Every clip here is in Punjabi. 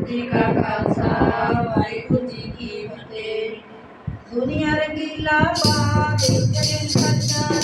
ਜੀ ਕਾ ਖਾਲਸਾ ਵਾਹਿਗੁਰੂ ਜੀ ਕੀ ਫਤਿਹ। ਦੁਨੀਆ ਰੰਗੀਲਾ ਬਾਦ ਤੇਰੇ ਸੱਚਾ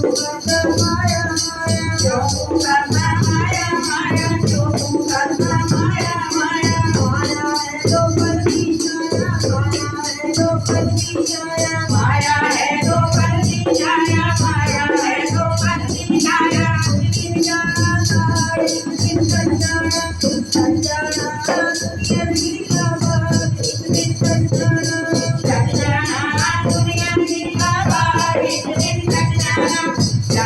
Thank you.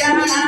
ya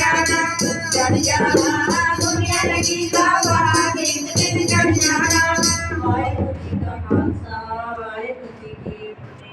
yara ka, yara yara ka.